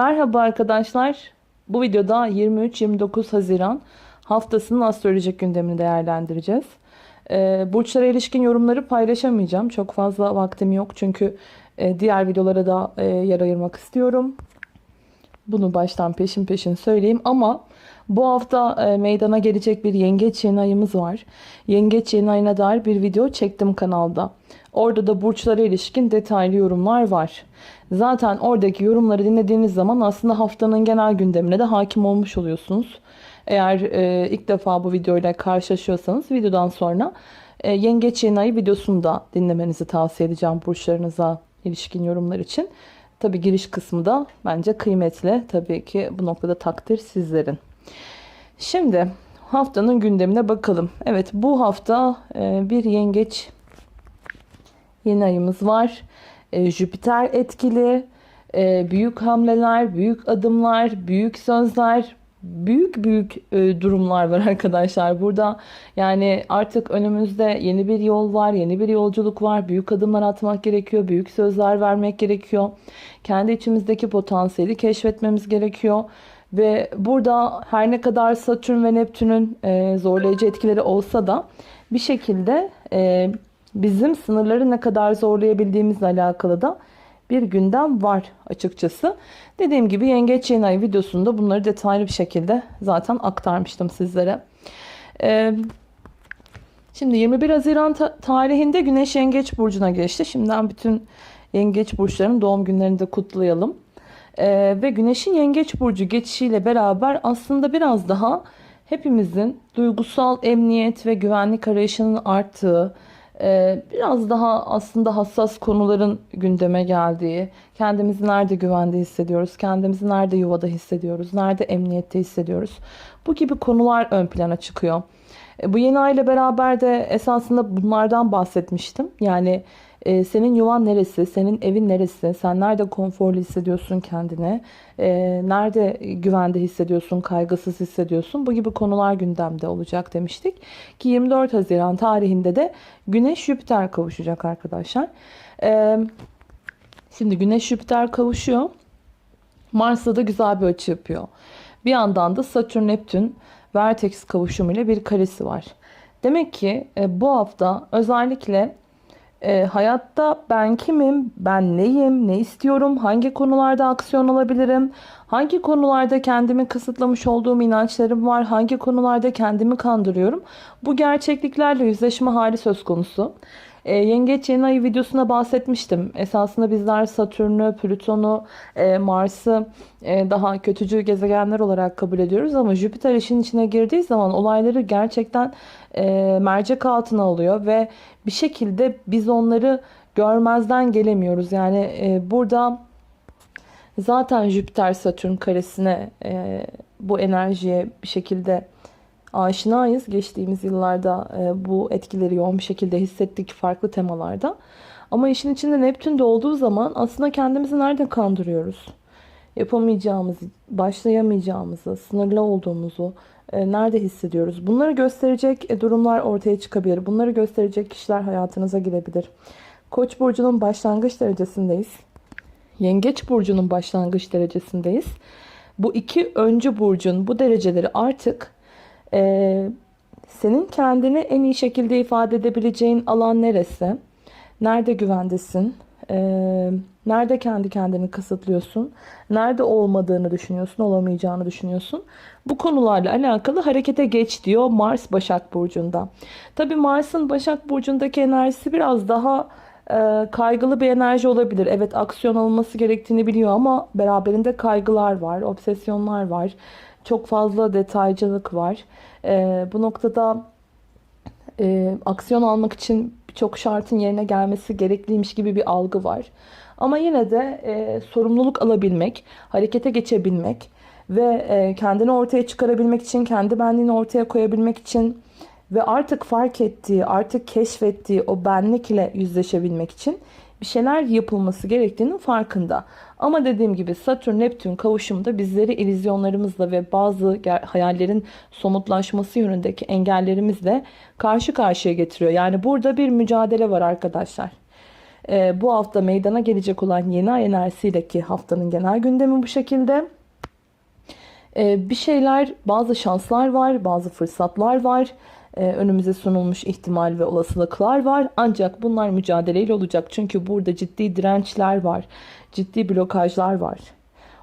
Merhaba arkadaşlar. Bu videoda 23-29 Haziran haftasının astrolojik gündemini değerlendireceğiz. Ee, burçlara ilişkin yorumları paylaşamayacağım. Çok fazla vaktim yok çünkü e, diğer videolara da e, yer ayırmak istiyorum. Bunu baştan peşin peşin söyleyeyim ama bu hafta e, meydana gelecek bir yengeç yeni ayımız var. Yengeç yeni ayına dair bir video çektim kanalda. Orada da burçlara ilişkin detaylı yorumlar var. Zaten oradaki yorumları dinlediğiniz zaman aslında haftanın genel gündemine de hakim olmuş oluyorsunuz. Eğer e, ilk defa bu videoyla karşılaşıyorsanız videodan sonra e, Yengeç Yeni Ayı videosunu da dinlemenizi tavsiye edeceğim burçlarınıza ilişkin yorumlar için. Tabi giriş kısmı da bence kıymetli. Tabii ki bu noktada takdir sizlerin. Şimdi haftanın gündemine bakalım. Evet bu hafta e, bir yengeç yeni ayımız var. E, Jüpiter etkili. E, büyük hamleler, büyük adımlar, büyük sözler, büyük büyük durumlar var arkadaşlar. Burada yani artık önümüzde yeni bir yol var, yeni bir yolculuk var. Büyük adımlar atmak gerekiyor, büyük sözler vermek gerekiyor. Kendi içimizdeki potansiyeli keşfetmemiz gerekiyor. Ve burada her ne kadar Satürn ve Neptün'ün e, zorlayıcı etkileri olsa da bir şekilde e, bizim sınırları ne kadar zorlayabildiğimizle alakalı da bir gündem var açıkçası. Dediğim gibi Yengeç Yeni Ay videosunda bunları detaylı bir şekilde zaten aktarmıştım sizlere. Ee, şimdi 21 Haziran ta- tarihinde Güneş Yengeç Burcu'na geçti. Şimdiden bütün Yengeç Burçlarının doğum günlerini de kutlayalım. Ee, ve Güneş'in Yengeç Burcu geçişiyle beraber aslında biraz daha hepimizin duygusal emniyet ve güvenlik arayışının arttığı, ee, biraz daha aslında hassas konuların gündeme geldiği, kendimizi nerede güvende hissediyoruz, kendimizi nerede yuvada hissediyoruz, nerede emniyette hissediyoruz. Bu gibi konular ön plana çıkıyor. E, bu yeni ay ile beraber de esasında bunlardan bahsetmiştim. Yani e, senin yuvan neresi, senin evin neresi, sen nerede konforlu hissediyorsun kendini, e, nerede güvende hissediyorsun, kaygısız hissediyorsun. Bu gibi konular gündemde olacak demiştik. Ki 24 Haziran tarihinde de Güneş Jüpiter kavuşacak arkadaşlar. E, şimdi Güneş Jüpiter kavuşuyor. Mars'ta da güzel bir açı yapıyor. Bir yandan da Satürn Neptün Vertex kavuşumuyla bir karesi var. Demek ki e, bu hafta özellikle e, hayatta ben kimim, ben neyim, ne istiyorum, hangi konularda aksiyon alabilirim, hangi konularda kendimi kısıtlamış olduğum inançlarım var, hangi konularda kendimi kandırıyorum. Bu gerçekliklerle yüzleşme hali söz konusu. E, Yengeç yeni ayı videosuna bahsetmiştim. Esasında bizler Satürn'ü, Plüton'u, e, Mars'ı e, daha kötücül gezegenler olarak kabul ediyoruz. Ama Jüpiter işin içine girdiği zaman olayları gerçekten e, mercek altına alıyor. Ve bir şekilde biz onları görmezden gelemiyoruz. Yani e, burada zaten Jüpiter-Satürn karesine e, bu enerjiye bir şekilde aşinayız. Geçtiğimiz yıllarda e, bu etkileri yoğun bir şekilde hissettik farklı temalarda. Ama işin içinde Neptün de olduğu zaman aslında kendimizi nerede kandırıyoruz? Yapamayacağımızı, başlayamayacağımızı, sınırlı olduğumuzu e, nerede hissediyoruz? Bunları gösterecek e, durumlar ortaya çıkabilir. Bunları gösterecek kişiler hayatınıza girebilir. Koç burcunun başlangıç derecesindeyiz. Yengeç burcunun başlangıç derecesindeyiz. Bu iki öncü burcun bu dereceleri artık ee, senin kendini en iyi şekilde ifade edebileceğin alan neresi? Nerede güvendesin? Ee, nerede kendi kendini kısıtlıyorsun? Nerede olmadığını düşünüyorsun, olamayacağını düşünüyorsun? Bu konularla alakalı harekete geç diyor Mars Başak Burcu'nda. Tabi Mars'ın Başak Burcu'ndaki enerjisi biraz daha e, kaygılı bir enerji olabilir. Evet aksiyon alınması gerektiğini biliyor ama beraberinde kaygılar var, obsesyonlar var. Çok fazla detaycılık var. E, bu noktada e, aksiyon almak için birçok şartın yerine gelmesi gerekliymiş gibi bir algı var. Ama yine de e, sorumluluk alabilmek, harekete geçebilmek ve e, kendini ortaya çıkarabilmek için, kendi benliğini ortaya koyabilmek için ve artık fark ettiği, artık keşfettiği o benlikle yüzleşebilmek için bir şeyler yapılması gerektiğinin farkında. Ama dediğim gibi Satürn Neptün kavuşumda bizleri ilizyonlarımızla ve bazı hayallerin somutlaşması yönündeki engellerimizle karşı karşıya getiriyor. Yani burada bir mücadele var arkadaşlar. E, bu hafta meydana gelecek olan yeni ay enerjisiyle ki haftanın genel gündemi bu şekilde. E, bir şeyler, bazı şanslar var, bazı fırsatlar var. E, önümüze sunulmuş ihtimal ve olasılıklar var. Ancak bunlar mücadeleyle olacak. Çünkü burada ciddi dirençler var. Ciddi blokajlar var.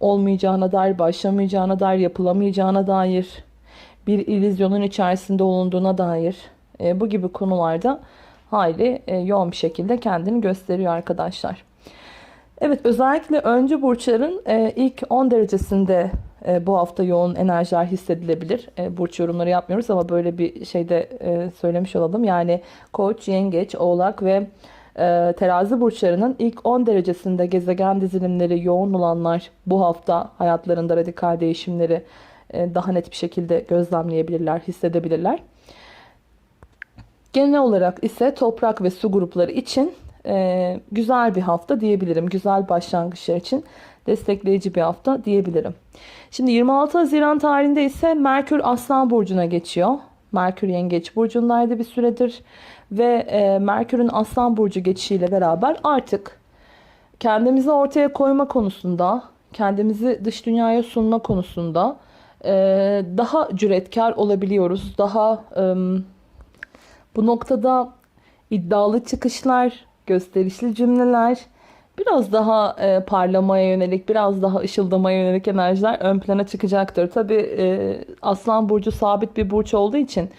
Olmayacağına dair, başlamayacağına dair, yapılamayacağına dair, bir illüzyonun içerisinde olunduğuna dair e, bu gibi konularda hayli e, yoğun bir şekilde kendini gösteriyor arkadaşlar. Evet özellikle öncü burçların e, ilk 10 derecesinde e, bu hafta yoğun enerjiler hissedilebilir. E, burç yorumları yapmıyoruz ama böyle bir şeyde e, söylemiş olalım. Yani Koç, Yengeç, Oğlak ve e, Terazi burçlarının ilk 10 derecesinde gezegen dizilimleri yoğun olanlar bu hafta hayatlarında radikal değişimleri e, daha net bir şekilde gözlemleyebilirler, hissedebilirler. Genel olarak ise toprak ve su grupları için e, güzel bir hafta diyebilirim. Güzel başlangıçlar için destekleyici bir hafta diyebilirim. Şimdi 26 Haziran tarihinde ise Merkür Aslan Burcu'na geçiyor. Merkür Yengeç Burcu'ndaydı bir süredir. Ve e, Merkür'ün Aslan Burcu geçişiyle beraber artık kendimizi ortaya koyma konusunda, kendimizi dış dünyaya sunma konusunda e, daha cüretkar olabiliyoruz. Daha e, bu noktada iddialı çıkışlar, gösterişli cümleler, biraz daha e, parlamaya yönelik, biraz daha ışıldamaya yönelik enerjiler ön plana çıkacaktır. Tabi e, Aslan Burcu sabit bir burç olduğu için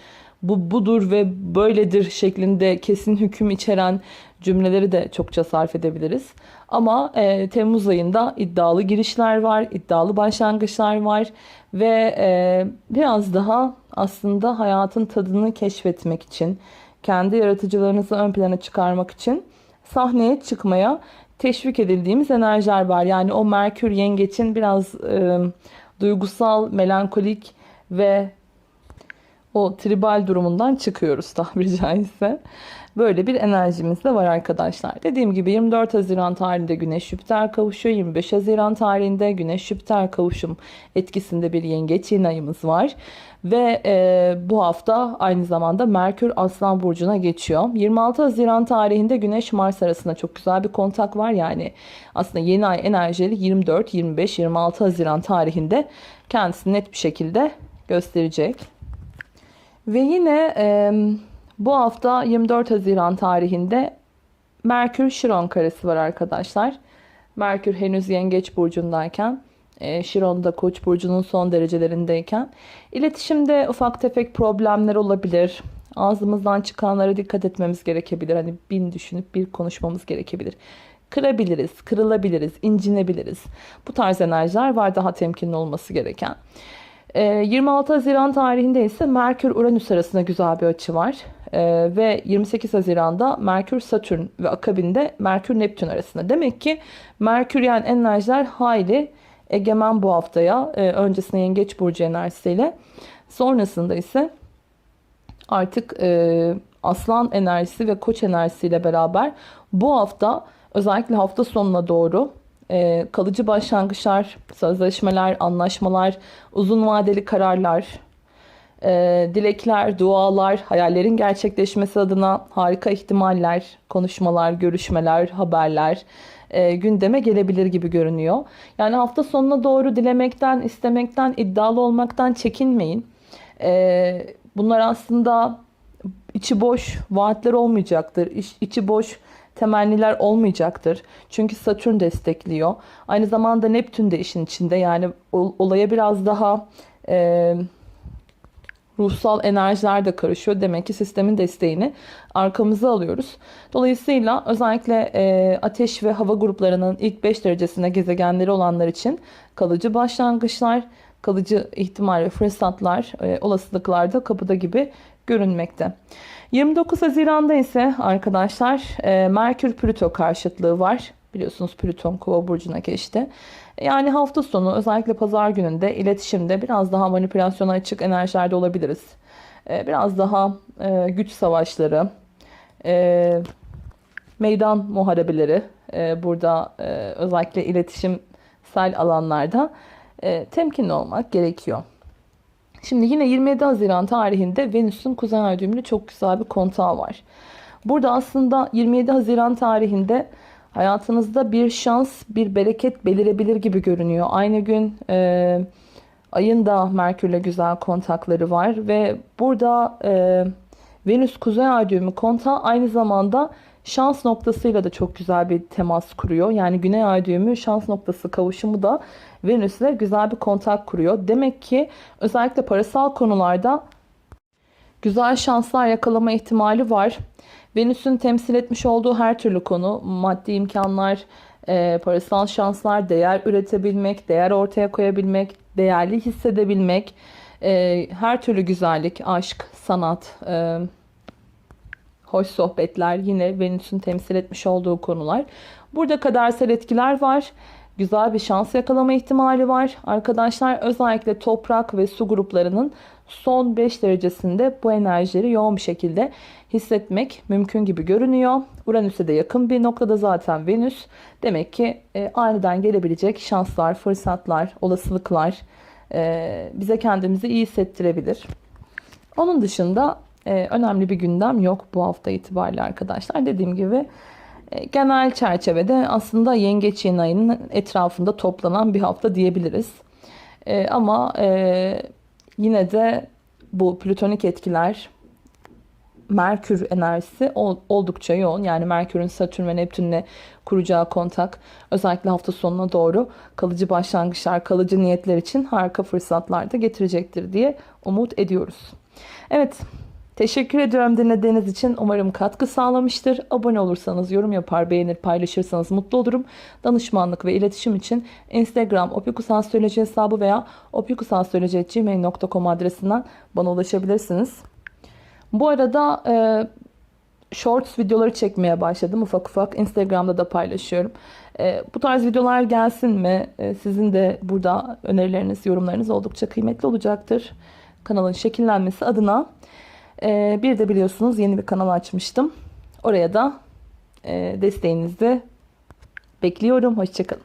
bu budur ve böyledir şeklinde kesin hüküm içeren cümleleri de çokça sarf edebiliriz. Ama e, Temmuz ayında iddialı girişler var, iddialı başlangıçlar var ve e, biraz daha aslında hayatın tadını keşfetmek için, kendi yaratıcılarınızı ön plana çıkarmak için sahneye çıkmaya teşvik edildiğimiz enerjiler var. Yani o Merkür Yengeç'in biraz e, duygusal, melankolik ve o tribal durumundan çıkıyoruz tabiri caizse. Böyle bir enerjimiz de var arkadaşlar. Dediğim gibi 24 Haziran tarihinde Güneş Jüpiter kavuşuyor. 25 Haziran tarihinde Güneş Jüpiter kavuşum etkisinde bir yengeç yeni ayımız var. Ve e, bu hafta aynı zamanda Merkür Aslan Burcu'na geçiyor. 26 Haziran tarihinde Güneş Mars arasında çok güzel bir kontak var. Yani aslında yeni ay enerjileri 24, 25, 26 Haziran tarihinde kendisini net bir şekilde gösterecek. Ve yine e, bu hafta 24 Haziran tarihinde Merkür Şiron karesi var arkadaşlar. Merkür henüz Yengeç burcundayken, e, Şiron da Koç burcunun son derecelerindeyken iletişimde ufak tefek problemler olabilir. Ağzımızdan çıkanlara dikkat etmemiz gerekebilir. Hani bin düşünüp bir konuşmamız gerekebilir. Kırabiliriz, kırılabiliriz, incinebiliriz. Bu tarz enerjiler var daha temkinli olması gereken. 26 Haziran tarihinde ise Merkür Uranüs arasında güzel bir açı var. Ee, ve 28 Haziran'da Merkür Satürn ve akabinde Merkür Neptün arasında. Demek ki Merkür yani enerjiler hayli egemen bu haftaya. Ee, öncesinde Yengeç Burcu enerjisiyle. Sonrasında ise artık e, Aslan enerjisi ve Koç enerjisiyle beraber bu hafta özellikle hafta sonuna doğru e, kalıcı başlangıçlar, sözleşmeler, anlaşmalar, uzun vadeli kararlar, e, dilekler, dualar, hayallerin gerçekleşmesi adına harika ihtimaller, konuşmalar, görüşmeler, haberler e, gündeme gelebilir gibi görünüyor. Yani hafta sonuna doğru dilemekten, istemekten, iddialı olmaktan çekinmeyin. E, bunlar aslında içi boş vaatler olmayacaktır. İç, içi boş temenniler olmayacaktır. Çünkü Satürn destekliyor. Aynı zamanda Neptün de işin içinde. Yani olaya biraz daha e, ruhsal enerjiler de karışıyor. Demek ki sistemin desteğini arkamıza alıyoruz. Dolayısıyla özellikle e, ateş ve hava gruplarının ilk 5 derecesinde gezegenleri olanlar için kalıcı başlangıçlar, kalıcı ihtimal ve fırsatlar, e, olasılıklar da kapıda gibi görünmekte. 29 Haziran'da ise arkadaşlar e, Merkür Plüto karşıtlığı var. Biliyorsunuz Plüton Kova burcuna geçti. Yani hafta sonu özellikle pazar gününde iletişimde biraz daha manipülasyona açık enerjilerde olabiliriz. E, biraz daha e, güç savaşları, meydan muharebeleri burada özellikle iletişimsel alanlarda temkinli olmak gerekiyor. Şimdi yine 27 Haziran tarihinde Venüs'ün Kuzey Ay düğümünde çok güzel bir kontağı var. Burada aslında 27 Haziran tarihinde hayatınızda bir şans, bir bereket belirebilir gibi görünüyor. Aynı gün e, ayın da Merkür'le güzel kontakları var ve burada e, Venüs Kuzey Ay düğümü kontağı aynı zamanda şans noktasıyla da çok güzel bir temas kuruyor. Yani Güney Ay düğümü şans noktası kavuşumu da Venüs'le güzel bir kontak kuruyor. Demek ki özellikle parasal konularda güzel şanslar yakalama ihtimali var. Venüs'ün temsil etmiş olduğu her türlü konu, maddi imkanlar, e, parasal şanslar, değer üretebilmek, değer ortaya koyabilmek, değerli hissedebilmek, e, her türlü güzellik, aşk, sanat, e, hoş sohbetler yine Venüs'ün temsil etmiş olduğu konular. Burada kadersel etkiler var. Güzel bir şans yakalama ihtimali var. Arkadaşlar özellikle toprak ve su gruplarının son 5 derecesinde bu enerjileri yoğun bir şekilde hissetmek mümkün gibi görünüyor. Uranüs'e de yakın bir noktada zaten Venüs. Demek ki e, aniden gelebilecek şanslar, fırsatlar, olasılıklar e, bize kendimizi iyi hissettirebilir. Onun dışında e, önemli bir gündem yok bu hafta itibariyle arkadaşlar. Dediğim gibi e, genel çerçevede aslında yengeç yeni ayının etrafında toplanan bir hafta diyebiliriz. E, ama e, yine de bu plütonik etkiler Merkür enerjisi ol- oldukça yoğun. Yani Merkür'ün Satürn ve Neptün'le kuracağı kontak özellikle hafta sonuna doğru kalıcı başlangıçlar, kalıcı niyetler için harika fırsatlar da getirecektir diye umut ediyoruz. Evet, teşekkür ediyorum dinlediğiniz için. Umarım katkı sağlamıştır. Abone olursanız, yorum yapar, beğenir, paylaşırsanız mutlu olurum. Danışmanlık ve iletişim için Instagram opikusastroloji hesabı veya opikusastroloji.gmail.com adresinden bana ulaşabilirsiniz. Bu arada e, shorts videoları çekmeye başladım ufak ufak. Instagram'da da paylaşıyorum. E, bu tarz videolar gelsin mi? E, sizin de burada önerileriniz, yorumlarınız oldukça kıymetli olacaktır. Kanalın şekillenmesi adına. E, bir de biliyorsunuz yeni bir kanal açmıştım. Oraya da e, desteğinizi bekliyorum. Hoşçakalın.